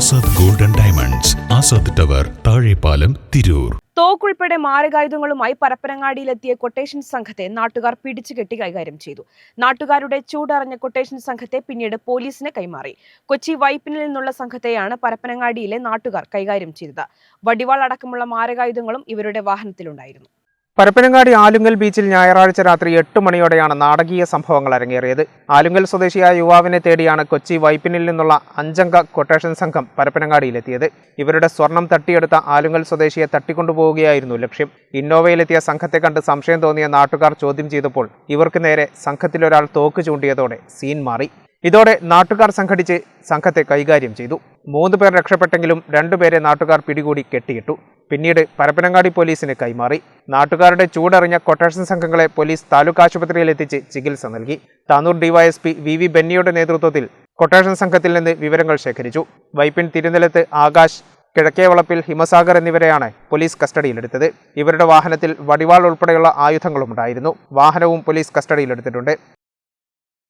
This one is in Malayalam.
Azad golden diamonds Azad tower Thazhepalam Tirur. തോക്കുൾപ്പെടെ മാരകായുധങ്ങളുമായി പരപ്പനങ്ങാടിയിലെത്തിയ കൊട്ടേഷൻ സംഘത്തെ നാട്ടുകാർ പിടിച്ചു കെട്ടി കൈകാര്യം ചെയ്തു. നാട്ടുകാരുടെ ചൂടറിഞ്ഞ കൊട്ടേഷൻ സംഘത്തെ പിന്നീട് പോലീസിന് കൈമാറി. കൊച്ചി വൈപ്പിനിൽ നിന്നുള്ള സംഘത്തെയാണ് പരപ്പനങ്ങാടിയിലെ നാട്ടുകാർ കൈകാര്യം ചെയ്തത്. വടിവാൾ അടക്കമുള്ള മാരകായുധങ്ങളും ഇവരുടെ വാഹനത്തിലുണ്ടായിരുന്നു. പരപ്പനങ്ങാടി ആലുങ്കൽ ബീച്ചിൽ ഞായറാഴ്ച രാത്രി എട്ട് മണിയോടെയാണ് നാടകീയ സംഭവങ്ങൾ അരങ്ങേറിയത്. ആലുങ്കൽ സ്വദേശിയായ യുവാവിനെ തേടിയാണ് കൊച്ചി വൈപ്പിനിൽ നിന്നുള്ള അഞ്ചംഗ കൊട്ടേഷൻ സംഘം പരപ്പനങ്ങാടിയിലെത്തിയത്. ഇവരുടെ സ്വർണം തട്ടിയെടുത്ത ആലുങ്കൽ സ്വദേശിയെ തട്ടിക്കൊണ്ടുപോവുകയായിരുന്നു ലക്ഷ്യം. ഇന്നോവയിലെത്തിയ സംഘത്തെ കണ്ട് സംശയം തോന്നിയ നാട്ടുകാർ ചോദ്യം ചെയ്തപ്പോൾ ഇവർക്ക് നേരെ സംഘത്തിലൊരാൾ തോക്ക് ചൂണ്ടിയതോടെ സീൻ മാറി. ഇതോടെ നാട്ടുകാർ സംഘടിച്ച് സംഘത്തെ കൈകാര്യം ചെയ്തു. മൂന്ന് പേർ രക്ഷപ്പെട്ടെങ്കിലും രണ്ടുപേരെ നാട്ടുകാർ പിടികൂടി കെട്ടിയിട്ടു. പിന്നീട് പരപ്പനങ്ങാടി പോലീസിന് കൈമാറി. നാട്ടുകാരുടെ ചൂടറിഞ്ഞ കൊട്ടേഷൻ സംഘങ്ങളെ പോലീസ് താലൂക്ക് ആശുപത്രിയിൽ എത്തിച്ച് ചികിത്സ നൽകി. താനൂർ ഡിവൈഎസ്പി വി വി ബെന്നിയുടെ നേതൃത്വത്തിൽ കൊട്ടേഷൻ സംഘത്തിൽ നിന്ന് വിവരങ്ങൾ ശേഖരിച്ചു. വൈപ്പിൻ തിരുനിലത്ത് ആകാശ് കിഴക്കേവളപ്പിൽ ഹിമസാഗർ എന്നിവരെയാണ് പോലീസ് കസ്റ്റഡിയിലെടുത്തത്. ഇവരുടെ വാഹനത്തിൽ വടിവാൾ ഉൾപ്പെടെയുള്ള ആയുധങ്ങളുമുണ്ടായിരുന്നു. വാഹനവും പോലീസ് കസ്റ്റഡിയിലെടുത്തിട്ടുണ്ട്.